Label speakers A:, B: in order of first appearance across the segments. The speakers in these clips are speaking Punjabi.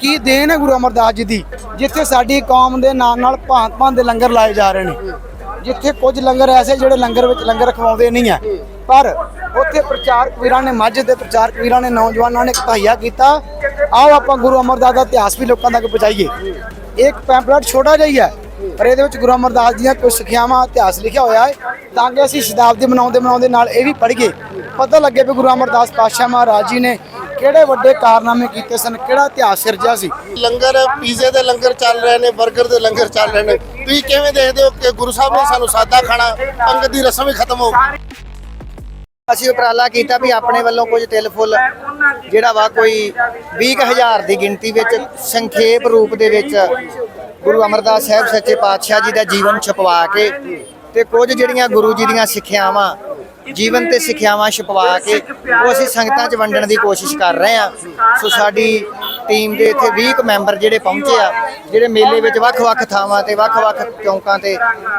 A: ਕੀ ਦੇਣ ਹੈ ਗੁਰੂ ਅਮਰਦਾਸ ਜੀ ਦੀ? ਜਿੱਥੇ ਸਾਡੀ ਕੌਮ ਦੇ ਨਾਲ ਨਾਲ ਭਾਂਤ ਭਾਂਤ ਦੇ ਲੰਗਰ ਲਾਏ ਜਾ ਰਹੇ ਨੇ। ਜਿੱਥੇ ਕੁਝ ਲੰਗਰ ਐਸੇ ਜਿਹੜੇ ਲੰਗਰ ਵਿੱਚ ਲੰਗਰ ਖਵਾਉਂਦੇ ਨਹੀਂ ਹੈ। ਪਰ ਉੱਥੇ ਪ੍ਰਚਾਰਕ ਵੀਰਾਂ ਨੇ ਮੱਝ ਦੇ ਪ੍ਰਚਾਰਕ ਵੀਰਾਂ ਨੇ ਨੌਜਵਾਨਾਂ ਨੇ ਇੱਕ ਕੀਤਾ। ਆਓ ਆਪਾਂ ਗੁਰੂ ਅਮਰਦਾਸ ਦਾ ਇਤਿਹਾਸ ਵੀ ਲੋਕਾਂ ਤੱਕ ਪਹੁੰਚਾਈਏ। ਇੱਕ ਪੈਂਪਲੇਟ ਛੋਟਾ ਜਿਹਾ ਹੀ ਹੈ। ਪਰ ਇਹਦੇ ਵਿੱਚ ਗੁਰੂ ਅਮਰਦਾਸ ਦੀਆਂ ਕੁਝ ਸਿੱਖਿਆਵਾਂ, ਇਤਿਹਾਸ ਲਿਖਿਆ ਹੋਇਆ ਹੈ। ਤਾਂ ਕਿ ਅਸੀਂ ਸ਼ਤਾਬਦੀ ਮਨਾਉਂਦੇ ਮਨਾਉਂਦੇ ਨਾਲ ਇਹ ਵੀ ਪੜ੍ਹੀਏ ਪਤਾ ਲੱਗੇ ਵੀ ਗੁਰੂ ਅਮਰਦਾਸ ਪਾਤਸ਼ਾਹ ਮਹਾਰਾਜ ਜੀ ਨੇ ਕਿਹੜੇ ਵੱਡੇ ਕਾਰਨਾਮੇ ਕੀਤੇ ਸਨ? ਕਿਹੜਾ ਇਤਿਹਾਸ ਸਿਰਜਿਆ ਸੀ?
B: ਲੰਗਰ ਪੀਜ਼ੇ ਦੇ ਲੰਗਰ ਚੱਲ ਰਹੇ ਨੇ 버ਗਰ ਦੇ ਲੰਗਰ ਚੱਲ ਰਹੇ ਨੇ। ਤੁਸੀਂ ਕਿਵੇਂ ਦੇਖਦੇ ਹੋ ਕਿ ਗੁਰੂ ਸਾਹਿਬ ਨੇ ਸਾਨੂੰ ਸਾਦਾ ਖਾਣਾ ਪੰਗਤ ਦੀ ਰਸਮ ਹੀ ਖਤਮ ਹੋ ਗਈ?
C: ਅਸੀਂ ਉਪਰਾਲਾ ਕੀਤਾ ਵੀ ਆਪਣੇ ਵੱਲੋਂ ਕੁਝ ਤਿਲ ਫੁੱਲ ਜਿਹੜਾ ਵਾ ਕੋਈ 20000 ਦੀ ਗਿਣਤੀ ਵਿੱਚ ਸੰਖੇਪ ਰੂਪ ਦੇ ਵਿੱਚ ਗੁਰੂ ਅਮਰਦਾਸ ਸਾਹਿਬ ਸੱਚੇ ਪਾਤਸ਼ਾਹ ਜੀ ਦਾ ਜੀਵਨ ਛਪਵਾ ਕੇ ਤੇ ਕੁਝ ਜਿਹੜੀਆਂ ਗੁਰੂ ਜੀ ਦੀਆਂ ਸਿੱਖਿਆਵਾਂ ਜੀਵਨ ਤੇ ਸਿੱਖਿਆਵਾਂ ਛਪਵਾ ਕੇ ਉਹ ਅਸੀਂ ਸੰਗਤਾਂ 'ਚ ਵੰਡਣ ਦੀ ਕੋਸ਼ਿਸ਼ ਕਰ ਰਹੇ ਹਾਂ। ਸੋ ਸਾਡੀ ਟੀਮ ਦੇ ਇੱਥੇ 20 ਕੁ ਮੈਂਬਰ ਜਿਹੜੇ ਪਹੁੰਚੇ ਆ ਜਿਹੜੇ ਮੇਲੇ ਵਿੱਚ ਵੱਖ-ਵੱਖ ਥਾਵਾਂ ਤੇ ਵੱਖ-ਵੱਖ ਚੌਂਕਾਂ ਤੇ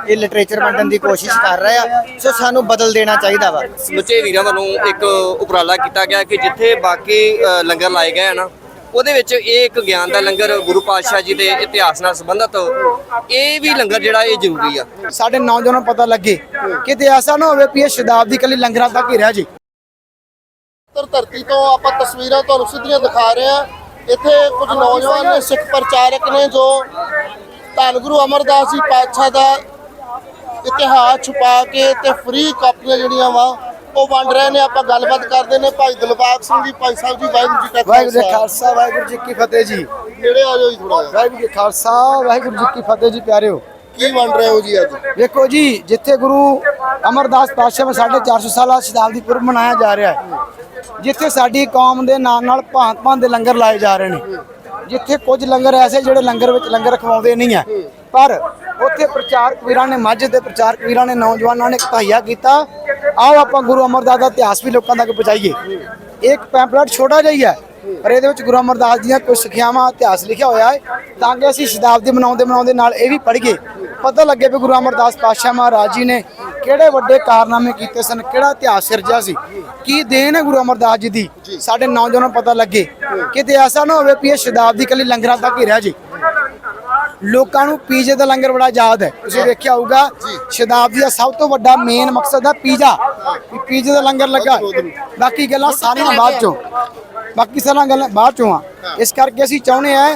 C: ਇਹ ਲਿਟਰੇਚਰ ਵੰਡਣ ਦੀ ਕੋਸ਼ਿਸ਼ ਕਰ ਰਹੇ ਆ। ਸੋ ਸਾਨੂੰ ਬਦਲ ਦੇਣਾ ਚਾਹੀਦਾ ਵਾ।
D: ਸਮੁੱਚੇ ਵੀਰਾਂ ਵੱਲੋਂ ਇੱਕ ਉਪਰਾਲਾ ਕੀਤਾ ਗਿਆ ਕਿ ਜਿੱਥੇ ਬਾਕੀ ਲੰਗਰ ਲਾਏ ਗਏ ਆ ਨਾ ਉਹਦੇ ਵਿੱਚ ਇਹ ਇੱਕ ਗਿਆਨ ਦਾ ਲੰਗਰ ਗੁਰੂ ਪਾਤਸ਼ਾਹ ਜੀ ਦੇ ਇਤਿਹਾਸ ਨਾਲ ਸੰਬੰਧਿਤ ਇਹ ਵੀ ਲੰਗਰ ਜਿਹੜਾ ਇਹ ਜ਼ਰੂਰੀ ਆ।
A: ਸਾਡੇ ਨੌਜਵਾਨਾਂ ਨੂੰ ਪਤਾ ਲੱਗੇ ਕਿਤੇ ਐਸਾ ਨਾ ਹੋਵੇ ਵੀ ਇਹ ਸ਼ਤਾਬਦੀ ਕੱਲੀ ਲੰਗਰਾਂ ਤੱਕ ਹੀ ਰਹਿ ਜੇ।
B: ਉੱਤਰ ਧਰਤੀ ਤੋਂ ਆਪਾਂ ਤਸਵੀਰਾਂ ਤੁਹਾਨੂੰ ਸਿੱਧੀਆਂ ਦਿਖਾ ਰਹੇ ਹਾਂ। ਇੱਥੇ ਕੁਝ ਨੌਜਵਾਨ ਨੇ ਸਿੱਖ ਪ੍ਰਚਾਰਕ ਨੇ ਜੋ ਧੰਨ ਗੁਰੂ ਅਮਰਦਾਸ ਜੀ ਪਾਤਸ਼ਾਹ ਦਾ ਇਤਿਹਾਸ ਛੁਪਾ ਕੇ ਤੇ ਫ੍ਰੀ ਕਾਪੀਆਂ ਜਿਹੜੀਆਂ ਵਾ ਉਹ ਵੰਡ ਰਹੇ ਨੇ ਆਪਾਂ ਗੱਲਬਾਤ ਕਰਦੇ ਨੇ। ਭਾਈ ਦਿਲਬਾਗ ਸਿੰਘ ਜੀ ਭਾਈ ਸਾਹਿਬ ਜੀ ਵਾਹਿਗੁਰੂ ਜੀ ਕਾ
A: ਵਾਹਿਗੁਰੂ ਜੀ ਖਾਲਸਾ ਵਾਹਿਗੁਰੂ ਜੀ ਕੀ ਫਤਿਹ ਜੀ।
B: ਨੇੜੇ ਆ ਜਾਓ ਜੀ ਥੋੜਾ ਜਿਹਾ?
A: ਵਾਹਿਗੁਰੂ ਜੀ ਖਾਲਸਾ ਵਾਹਿਗੁਰੂ ਜੀ ਕੀ ਫਤਿਹ ਜੀ ਪਿਆਰਿਓ।
B: ਕੀ ਵੰਡ ਰਹੇ ਹੋ ਜੀ ਅੱਜ?
A: ਵੇਖੋ ਜੀ ਜਿੱਥੇ ਗੁਰੂ ਅਮਰਦਾਸ ਪਾਤਸ਼ਾਹ ਦਾ 450 ਸਾਲਾ ਸ਼ਤਾਬਦੀ ਪੁਰਬ ਮਨਾਇਆ ਜਾ ਰਿਹਾ ਹੈ ਜਿੱਥੇ ਸਾਡੀ ਕੌਮ ਦੇ ਨਾਲ ਨਾਲ ਭਾਂਤ ਭਾਂਤ ਦੇ ਲੰਗਰ ਲਾਏ ਜਾ ਰਹੇ ਨੇ। ਜਿੱਥੇ ਕੁਝ ਲੰਗਰ ਐਸੇ ਜਿਹੜੇ ਲੰਗਰ ਵਿੱਚ ਲੰਗਰ ਖਵਾਉਂਦੇ ਨਹੀਂ ਆ ਪਰ ਉੱਥੇ ਪ੍ਰਚਾਰਕ ਵੀਰਾਂ ਨੇ, ਮੱਝ ਦੇ ਪ੍ਰਚਾਰਕ ਵੀਰਾਂ ਨੇ, ਨੌਜਵਾਨਾਂ ਨੇ ਇੱਕ ਕੀਤਾ। ਆਓ ਆਪਾਂ ਗੁਰੂ ਅਮਰਦਾਸ ਦਾ ਇਤਿਹਾਸ ਵੀ ਲੋਕਾਂ ਤੱਕ ਪਹੁੰਚਾਈਏ। ਇੱਕ ਪੈਂਪਲੇਟ ਛੋਟਾ ਜਿਹਾ ਹੀ ਹੈ, ਪਰ ਇਹਦੇ ਵਿੱਚ ਗੁਰੂ ਅਮਰਦਾਸ ਦੀਆਂ ਕੁਝ ਸਿੱਖਿਆਵਾਂ, ਇਤਿਹਾਸ ਲਿਖਿਆ ਹੋਇਆ ਹੈ, ਤਾਂ ਕਿ ਅਸੀਂ ਸ਼ਤਾਬਦੀ ਮਨਾਉਂਦੇ ਮਨਾਉਂਦੇ ਨਾਲ ਇਹ ਵੀ ਪੜ੍ਹੀਏ ਪਤਾ ਲੱਗੇ ਵੀ ਗੁਰੂ ਅਮਰਦਾਸ ਪਾਤਸ਼ਾਹ ਮਹਾਰਾਜ ਜੀ ਨੇ ਕਿਹੜੇ ਵੱਡੇ ਕਾਰਨਾਮੇ ਕੀਤੇ ਸਨ, ਕਿਹੜਾ ਇਤਿਹਾਸ ਸਿਰਜਿਆ ਸੀ, ਕੀ ਦੇਣ ਹੈ ਗੁਰੂ ਅਮਰਦਾਸ ਜੀ ਦੀ? ਸਾਡੇ ਨੌਜਵਾਨਾਂ ਨੂੰ ਪਤਾ ਲੱਗੇ। ਕਿਤੇ ਐਸਾ ਨਾ ਹੋਵੇ ਵੀ ਇਹ ਸ਼ਤਾਬਦੀ ਕੱਲੀ ਲੰਗਰਾਂ ਤੱਕ ਹੀ ਰਹਿ ਜੇ। ਲੋਕਾਂ ਨੂੰ ਪੀਜ਼ੇ ਦਾ ਲੰਗਰ ਬੜਾ ਯਾਦ ਹੈ। ਤੁਸੀਂ ਵੇਖਿਆ ਹੋਊਗਾ ਸ਼ਤਾਬਦੀ ਦਾ ਸਭ ਤੋਂ ਵੱਡਾ ਮੇਨ ਮਕਸਦ ਹੈ ਪੀਜ਼ਾ। ਪੀਜ਼ੇ ਦਾ ਲੰਗਰ ਲੱਗਾ ਬਾਕੀ ਗੱਲਾਂ ਸਾਰੀਆਂ ਬਾਅਦ ਚੋਂ। ਬਾਕੀ ਸਾਰੀਆਂ ਗੱਲਾਂ ਬਾਅਦ ਚੋਂ ਆ। ਇਸ ਕਰਕੇ ਅਸੀਂ ਚਾਹੁੰਦੇ ਆ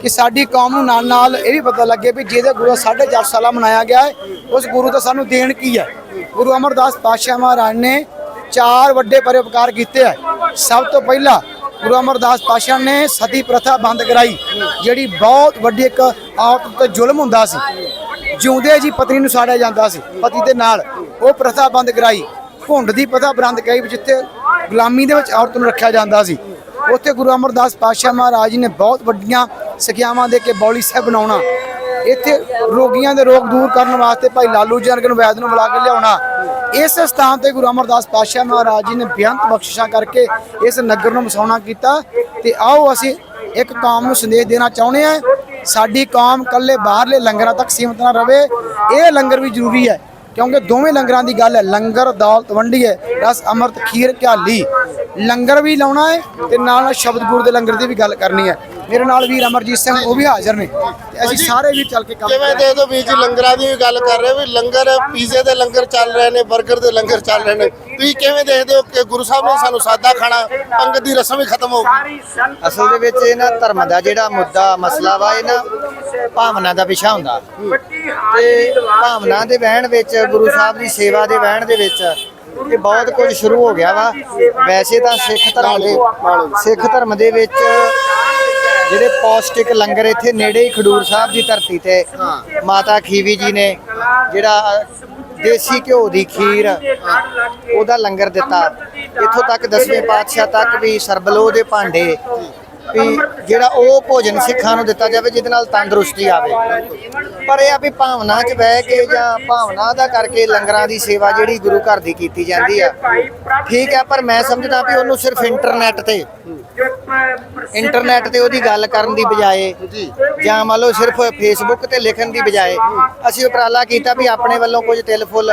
A: ਕਿ ਸਾਡੀ ਕੌਮ ਨੂੰ ਨਾਲ ਨਾਲ ਇਹ ਵੀ ਪਤਾ ਲੱਗੇ ਵੀ ਜਿਹਦੇ ਗੁਰੂ 450 ਸਾਲਾ ਮਨਾਇਆ ਗਿਆ ਹੈ ਉਸ ਗੁਰੂ ਦਾ ਸਾਨੂੰ ਦੇਣ ਕੀ ਹੈ? ਗੁਰੂ ਅਮਰਦਾਸ ਪਾਤਸ਼ਾਹ ਮਹਾਰਾਜ ਨੇ ਚਾਰ ਵੱਡੇ ਪਰਉਪਕਾਰ ਕੀਤੇ ਹੈ। ਸਭ ਤੋਂ ਪਹਿਲਾਂ ਗੁਰੂ ਅਮਰਦਾਸ ਪਾਤਸ਼ਾਹ ਨੇ ਸਤੀ ਪ੍ਰਥਾ ਬੰਦ ਕਰਾਈ, ਜਿਹੜੀ ਬਹੁਤ ਵੱਡੀ ਇੱਕ ਔਰਤ ਉੱਤੇ ਜ਼ੁਲਮ ਹੁੰਦਾ ਸੀ। ਜਿਉਂਦੇ ਜੀ ਪਤਨੀ ਨੂੰ ਸਾੜਿਆ ਜਾਂਦਾ ਸੀ, ਪਤੀ ਦੇ ਨਾਲ। ਉਹ ਪ੍ਰਥਾ ਬੰਦ ਕਰਾਈ। ਘੁੰਡ ਦੀ ਪ੍ਰਥਾ ਬੰਦ ਕਰਾਈ, ਜਿੱਥੇ ਗੁਲਾਮੀ ਦੇ ਵਿੱਚ ਔਰਤ ਨੂੰ ਰੱਖਿਆ ਜਾਂਦਾ ਸੀ। ਉੱਥੇ ਗੁਰੂ ਅਮਰਦਾਸ ਪਾਤਸ਼ਾਹ ਮਹਾਰਾਜ ਜੀ ਨੇ ਬਹੁਤ ਵੱਡੀਆਂ ਸਿੱਖਿਆਵਾਂ ਦੇ ਕੇ ਬੌਲੀ ਸਾਹਿਬ ਬਣਾਉਣਾ ਇੱਥੇ ਰੋਗੀਆਂ ਦੇ ਰੋਗ ਦੂਰ ਕਰਨ ਵਾਸਤੇ ਭਾਈ ਲਾਲੂ ਜੀ ਵਰਗੇ ਨੂੰ ਵੈਦ ਨੂੰ ਬੁਲਾ ਕੇ ਲਿਆਉਣਾ। ਇਸ ਸਥਾਨ ਤੇ ਗੁਰੂ ਅਮਰਦਾਸ ਪਾਤਸ਼ਾਹ ਮਹਾਰਾਜ ਜੀ ਨੇ ਬੇਅੰਤ ਬਖਸ਼ਿਸ਼ਾਂ ਕਰਕੇ ਇਸ ਨਗਰ ਨੂੰ ਵਸਾਉਣਾ ਕੀਤਾ। ਤੇ ਆਓ ਅਸੀਂ ਇੱਕ ਕੌਮ ਨੂੰ ਸੰਦੇਸ਼ ਦੇਣਾ ਚਾਹੁੰਦੇ ਆ ਸਾਡੀ ਕੌਮ ਕੱਲੇ ਬਾਹਰਲੇ ਲੰਗਰਾਂ ਤੱਕ ਸੀਮਤ ਨਾ ਰਵੇ ਇਹ ਲੰਗਰ ਵੀ ਜ਼ਰੂਰੀ ਹੈ। ਕਿਉਂਕਿ ਦੋਵੇਂ ਲੰਗਰਾਂ ਦੀ ਗੱਲ ਹੈ। ਲੰਗਰ ਦੌਲਤ ਵੰਡੀਏ ਰਸ ਅੰਮ੍ਰਿਤ ਖੀਰ ਘਿਆਲੀ। ਲੰਗਰ ਵੀ ਲਾਉਣਾ ਹੈ ਤੇ ਨਾਲ ਨਾਲ ਸ਼ਬਦ ਗੁਰੂ ਦੇ ਲੰਗਰ ਦੀ ਵੀ ਗੱਲ ਕਰਨੀ ਹੈ। ਮੇਰੇ ਨਾਲ ਵੀਰ ਅਮਰਜੀਤ ਸਿੰਘ ਉਹ ਵੀ ਹਾਜ਼ਰ ਨੇ। ਤੇ ਅਸੀਂ ਸਾਰੇ ਵੀ ਚੱਲ ਕੇ ਕੰਮ
B: ਕਿਵੇਂ ਦੇ ਦੋ ਵੀਰ ਜੀ ਲੰਗਰਾਂ ਦੀ ਵੀ ਗੱਲ ਕਰ ਰਹੇ ਹੋ ਵੀ ਲੰਗਰ ਪੀਜ਼ੇ ਦੇ ਲੰਗਰ ਚੱਲ ਰਹੇ ਨੇ 버ਗਰ ਦੇ ਲੰਗਰ ਚੱਲ ਰਹੇ ਨੇ। ਤੁਸੀਂ ਕਿਵੇਂ ਦੇਖਦੇ ਹੋ ਕਿ ਗੁਰੂ ਸਾਹਿਬ ਨੇ ਸਾਨੂੰ ਸਾਦਾ ਖਾਣਾ ਪੰਗਤ ਦੀ ਰਸਮ ਹੀ ਖਤਮ ਹੋ ਗਈ?
C: ਅਸਲ ਦੇ ਵਿੱਚ ਇਹਨਾਂ ਧਰਮ ਦਾ ਜਿਹੜਾ ਮੁੱਦਾ ਮਸਲਾ ਵਾ ਇਹ ਨਾ ਭਾਵਨਾ ਦਾ ਵਿਸ਼ਾ ਹੁੰਦਾ। ਤੇ ਭਾਵਨਾ ਦੇ ਵਹਿਣ ਵਿੱਚ ਗੁਰੂ ਸਾਹਿਬ ਦੀ ਸੇਵਾ ਦੇ ਵਹਿਣ ਦੇ ਵਿੱਚ ਇਹ ਬਹੁਤ ਕੁਝ ਸ਼ੁਰੂ ਹੋ ਗਿਆ ਵਾ। ਵੈਸੇ ਤਾਂ ਸਿੱਖ ਧਰਮ ਦੇ ਸਿੱਖ ਧਰਮ ਦੇ ਵਿੱਚ ਜਿਹੜੇ ਪੌਸ਼ਟਿਕ ਲੰਗਰ ਇੱਥੇ ਨੇੜੇ ਹੀ ਖਡੂਰ ਸਾਹਿਬ ਦੀ ਧਰਤੀ ਤੇ ਮਾਤਾ ਖੀਵੀ ਜੀ ਨੇ ਜਿਹੜਾ ਦੇਸੀ ਘਿਓ ਦੀ ਖੀਰ ਉਹਦਾ ਲੰਗਰ ਦਿੱਤਾ। ਇੱਥੋਂ ਤੱਕ ਦਸਵੇਂ ਪਾਤਸ਼ਾਹ ਤੱਕ ਵੀ ਸਰਬਲੋ ਦੇ ਭਾਂਡੇ ਵੀ ਜਿਹੜਾ ਉਹ ਭੋਜਨ ਸਿੱਖਾਂ ਨੂੰ ਦਿੱਤਾ ਜਾਵੇ, ਜਿਹਦੇ ਨਾਲ ਤੰਦਰੁਸਤੀ ਆਵੇ। ਪਰ ਇਹ ਆ ਵੀ ਭਾਵਨਾ 'ਚ ਬਹਿ ਕੇ ਜਾਂ ਭਾਵਨਾ ਦਾ ਕਰਕੇ ਲੰਗਰਾਂ ਦੀ ਸੇਵਾ ਜਿਹੜੀ ਗੁਰੂ ਘਰ ਦੀ ਕੀਤੀ ਜਾਂਦੀ ਆ, ਠੀਕ ਹੈ ਪਰ ਮੈਂ ਸਮਝਦਾ ਵੀ ਉਹਨੂੰ ਸਿਰਫ ਇੰਟਰਨੈਟ ਤੇ ਇੰਟਰਨੈਟ ਤੇ ਉਹਦੀ ਗੱਲ ਕਰਨ ਦੀ ਬਜਾਏ ਜਾਂ ਮੰਨ ਲਓ ਸਿਰਫ ਫੇਸਬੁੱਕ ਤੇ ਲਿਖਣ ਦੀ ਬਜਾਏ ਅਸੀਂ ਉਪਰਾਲਾ ਕੀਤਾ ਵੀ ਆਪਣੇ ਵੱਲੋਂ ਕੁਝ ਤਿਲ ਫੁੱਲ,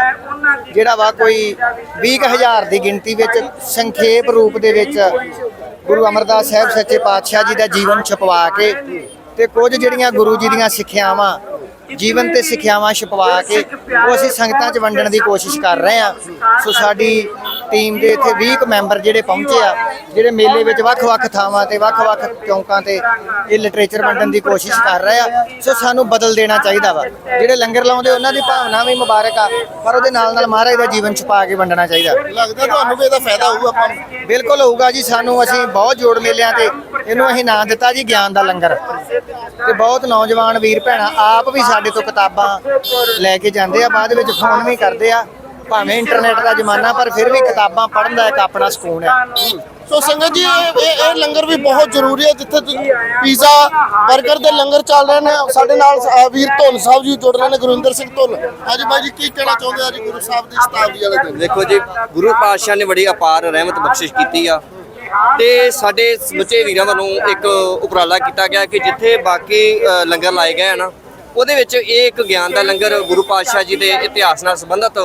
C: ਜਿਹੜਾ ਵਾ ਕੋਈ 20000 ਦੀ ਗਿਣਤੀ ਵਿੱਚ ਸੰਖੇਪ ਰੂਪ ਦੇ ਵਿੱਚ ਗੁਰੂ ਅਮਰਦਾਸ ਸਾਹਿਬ ਸੱਚੇ ਪਾਤਸ਼ਾਹ ਜੀ ਦਾ ਜੀਵਨ ਛਪਵਾ ਕੇ ਤੇ ਕੁਝ ਜਿਹੜੀਆਂ ਗੁਰੂ ਜੀ ਦੀਆਂ ਸਿੱਖਿਆਵਾਂ, ਜੀਵਨ ਤੇ ਸਿੱਖਿਆਵਾਂ ਛਪਵਾ ਕੇ, ਉਹ ਅਸੀਂ ਸੰਗਤਾਂ 'ਚ ਵੰਡਣ ਦੀ ਕੋਸ਼ਿਸ਼ ਕਰ ਰਹੇ ਹਾਂ। ਸੋ ਸਾਡੀ ਟੀਮ ਦੇ ਇੱਥੇ 20 ਕੁ ਮੈਂਬਰ ਜਿਹੜੇ ਪਹੁੰਚੇ ਆ ਜਿਹੜੇ ਮੇਲੇ ਵਿੱਚ ਵੱਖ-ਵੱਖ ਥਾਵਾਂ ਤੇ ਵੱਖ-ਵੱਖ ਚੌਂਕਾਂ ਤੇ ਇਹ ਲਿਟਰੇਚਰ ਵੰਡਣ ਦੀ ਕੋਸ਼ਿਸ਼ ਕਰ ਰਹੇ ਆ। ਸੋ ਸਾਨੂੰ ਬਦਲ ਦੇਣਾ ਚਾਹੀਦਾ ਵਾ। ਜਿਹੜੇ ਲੰਗਰ ਲਾਉਂਦੇ ਉਹਨਾਂ ਦੀ ਭਾਵਨਾ ਵੀ ਮੁਬਾਰਕ ਆ ਪਰ ਉਹਦੇ ਨਾਲ ਨਾਲ ਮਹਾਰਾਜ ਦਾ ਜੀਵਨ ਛਪਾ ਕੇ ਵੰਡਣਾ ਚਾਹੀਦਾ।
B: ਲੱਗਦਾ ਤੁਹਾਨੂੰ ਵੀ ਇਹਦਾ ਫਾਇਦਾ ਹੋਊਗਾ ਆਪਾਂ ਨੂੰ?
C: ਬਿਲਕੁਲ ਹੋਊਗਾ ਜੀ ਸਾਨੂੰ ਅਸੀਂ ਬਹੁਤ ਜੋੜ ਮੇਲਿਆਂ ਤੇ ਇਹਨੂੰ ਅਸੀਂ ਨਾਂ ਦਿੱਤਾ ਜੀ ਗਿਆਨ ਦਾ ਲੰਗਰ। ਤੇ ਬਹੁਤ ਨੌਜਵਾਨ ਵੀਰ ਭੈਣਾਂ ਆਪ ਵੀ ਸਾਡੇ ਤੋਂ ਕਿਤਾਬਾਂ ਲੈ ਕੇ ਜਾਂਦੇ ਆ ਬਾਅਦ ਵਿੱਚ ਫੋਨ ਵੀ ਕਰਦੇ ਆ। ਭਾਵੇਂ ਇੰਟਰਨੈਟ ਦਾ ਜ਼ਮਾਨਾ, ਪਰ ਫਿਰ ਵੀ ਕਿਤਾਬਾਂ ਪੜ੍ਹਨ ਦਾ ਇੱਕ ਆਪਣਾ ਸਕੂਨ ਹੈ।
B: ਸੋ ਸੰਗਤ ਜੀ, ਇਹ ਇਹ ਲੰਗਰ ਵੀ ਬਹੁਤ ਜ਼ਰੂਰੀ ਹੈ, ਜਿੱਥੇ ਪੀਜ਼ਾ 버ਗਰ ਦੇ ਲੰਗਰ ਚੱਲ ਰਹੇ ਨੇ। ਸਾਡੇ ਨਾਲ ਵੀਰ ਧੁੰਨ ਸਾਹਿਬ ਜੀ ਜੁੜ ਰਹੇ ਨੇ, ਗੁਰਿੰਦਰ ਸਿੰਘ ਧੁੰਨ। ਹਾਂਜੀ ਬਾਈ ਜੀ, ਕੀ ਕਹਿਣਾ ਚਾਹੁੰਦੇ ਆ ਜੀ ਗੁਰੂ ਸਾਹਿਬ ਦੀ ਸ਼ਤਾਬਦੀ ਵਾਲੇ ਦਿਨ?
D: ਦੇਖੋ ਜੀ, ਗੁਰੂ ਪਾਤਸ਼ਾਹ ਨੇ ਬੜੀ ਅਪਾਰ ਰਹਿਮਤ ਬਖਸ਼ਿਸ਼ ਕੀਤੀ ਆ। ਤੇ ਸਾਡੇ ਸਮੁੱਚੇ ਵੀਰਾਂ ਵੱਲੋਂ ਇੱਕ ਉਪਰਾਲਾ ਕੀਤਾ ਗਿਆ ਕਿ ਜਿੱਥੇ ਬਾਕੀ ਲੰਗਰ ਲਾਏ ਗਏ ਆ ਨਾ ਉਹਦੇ ਵਿੱਚ ਇਹ ਇੱਕ ਗਿਆਨ ਦਾ ਲੰਗਰ ਗੁਰੂ ਪਾਤਸ਼ਾਹ ਜੀ ਦੇ ਇਤਿਹਾਸ ਨਾਲ ਸੰਬੰਧਿਤ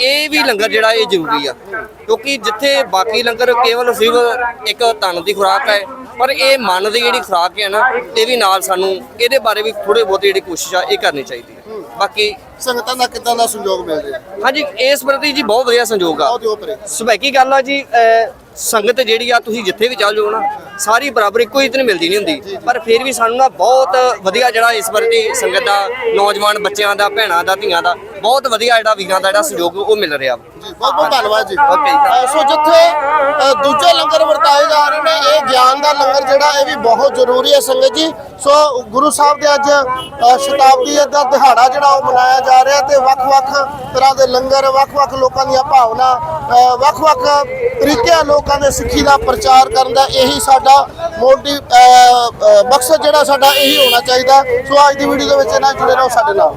D: ਇਹ ਵੀ ਲੰਗਰ ਜਿਹੜਾ ਇਹ ਜ਼ਰੂਰੀ ਆ। ਕਿਉਂਕਿ ਜਿੱਥੇ ਬਾਕੀ ਲੰਗਰ ਕੇਵਲ ਸਿਰਫ ਇੱਕ ਤਨ ਦੀ ਖੁਰਾਕ ਹੈ ਪਰ ਇਹ ਮਨ ਦੀ ਜਿਹੜੀ ਖੁਰਾਕ ਹੈ ਨਾ ਇਹ ਵੀ ਨਾਲ ਸਾਨੂੰ ਇਹਦੇ ਬਾਰੇ ਵੀ ਥੋੜੇ ਬਹੁਤੇ ਜਿਹੜੀ ਕੋਸ਼ਿਸ਼ ਆ ਇਹ ਕਰਨੀ ਚਾਹੀਦੀ ਹੈ। ਬਾਕੀ
B: ਸੰਗਤਾਂ ਦਾ ਕਿੱਦਾਂ ਦਾ ਸੰਯੋਗ ਮਿਲ ਰਿਹਾ?
D: ਹਾਂਜੀ ਇਸ ਪ੍ਰਤੀ ਜੀ ਬਹੁਤ ਵਧੀਆ ਸੰਯੋਗ ਆ। ਸੁਭਾਈਕੀ ਗੱਲ ਆ ਜੀ ਸੰਗਤ ਜਿਹੜੀ ਆ ਤੁਸੀਂ ਜਿੱਥੇ ਵੀ ਚੱਲ ਜਾਓ ਨਾ ਸਾਰੀ ਬਰਾਬਰ ਇੱਕੋ ਹੀ ਇਤਨੀ ਮਿਲਦੀ ਨਹੀਂ ਹੁੰਦੀ। ਪਰ ਫਿਰ ਵੀ ਸਾਨੂੰ ਨਾ ਬਹੁਤ ਵਧੀਆ ਜਿਹੜਾ ਇਸ ਪ੍ਰਤੀ ਸੰਗਤ ਦਾ ਨੌਜਵਾਨ ਬੱਚਿਆਂ ਦਾ ਭੈਣਾਂ ਦਾ ਧੀਆਂ ਦਾ ਬਹੁਤ ਵਧੀਆ ਜਿਹੜਾ ਵੀਰਾਂ ਦਾ ਜਿਹੜਾ ਸਹਿਯੋਗ ਉਹ ਮਿਲ ਰਿਹਾ।
B: ਜੀ ਬਹੁਤ ਬਹੁਤ ਧੰਨਵਾਦ ਜੀ। ਅ, ਸੋ ਜਿੱਥੇ ਅ, ਦੂਜੇ ਲੰਗਰ ਵਰਤਾਏ ਜਾ ਰਹੇ ਨੇ ਇਹ ਗਿਆਨ ਦਾ ਲੰਗਰ ਜਿਹੜਾ ਇਹ ਵੀ ਬਹੁਤ ਜ਼ਰੂਰੀ ਹੈ ਸੰਗਤ ਜੀ। ਸੋ ਗੁਰੂ ਸਾਹਿਬ ਦੇ ਅੱਜ ਅ, ਸ਼ਤਾਬਦੀ ਦਾ ਦਿਹਾੜਾ ਜਿਹੜਾ ਉਹ ਮਨਾਇਆ ਜਾ ਰਿਹਾ ਤੇ ਵੱਖ-ਵੱਖ ਤਰ੍ਹਾਂ ਦੇ ਲੰਗਰ ਵੱਖ-ਵੱਖ ਲੋਕਾਂ ਦੀਆਂ ਭਾਵਨਾ ਅ, ਵੱਖ-ਵੱਖ ਤਰੀਕਿਆਂ ਲੋਕਾਂ ਦੇ ਸਿੱਖੀ ਦਾ ਪ੍ਰਚਾਰ ਕਰਨ ਦਾ ਇਹੀ ਸਾਡਾ ਮੋਟਿਵ ਮਕਸਦ ਜਿਹੜਾ ਸਾਡਾ ਇਹੀ ਹੋਣਾ ਚਾਹੀਦਾ। ਸੋ ਅੱਜ ਦੀ ਵੀਡੀਓ ਦੇ ਵਿੱਚ ਇਹਨਾਂ ਜੁੜੇ ਰਹੋ ਸਾਡੇ ਨਾਲ।